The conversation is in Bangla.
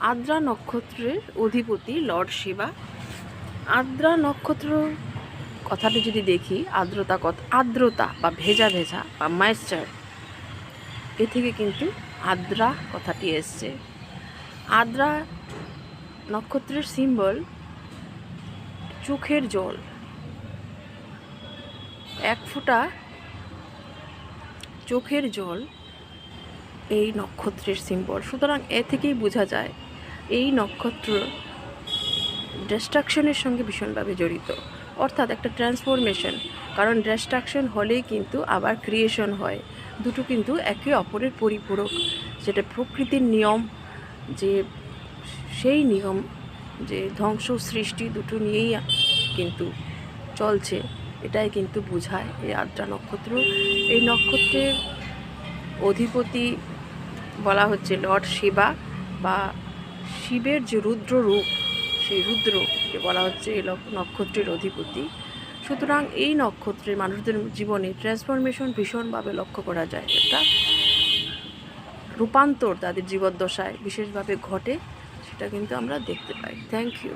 আদ্রা নক্ষত্রের অধিপতি লর্ড শিবা। আদ্রা নক্ষত্র কথাটি যদি দেখি আর্দ্রতা কথা আর্দ্রতা বা ভেজা ভেজা বা ময়েশ্চার এ থেকে কিন্তু আদ্রা কথাটি এসছে। আদ্রা নক্ষত্রের সিম্বল চোখের জল। এক ফোঁটা চোখের জল এই নক্ষত্রের সিম্বল সুতরাং এ থেকেই বোঝা যায় এই নক্ষত্র ডিস্ট্রাকশনের সঙ্গে ভীষণভাবে জড়িত। অর্থাৎ একটা ট্রান্সফরমেশন কারণ ডিস্ট্রাকশন হলেই কিন্তু আবার ক্রিয়েশন হয়। দুটো কিন্তু একে অপরের পরিপূরক। যেটা প্রকৃতির নিয়ম, যে সেই নিয়ম, যে ধ্বংস সৃষ্টি দুটো নিয়েই কিন্তু চলছে। এটাই কিন্তু বোঝায় এই আদ্রা নক্ষত্র। এই নক্ষত্রের অধিপতি বলা হচ্ছে লর্ড শিবা বা শিবের যে রুদ্র রূপ, সেই রুদ্রকে বলা হচ্ছে এই নক্ষত্রের অধিপতি। সুতরাং এই নক্ষত্রের মানুষদের জীবনে ট্রান্সফরমেশন ভীষণভাবে লক্ষ্য করা যায়। একটা রূপান্তর তাদের জীবদ্দশায় বিশেষভাবে ঘটে, সেটা কিন্তু আমরা দেখতে পাই। Thank you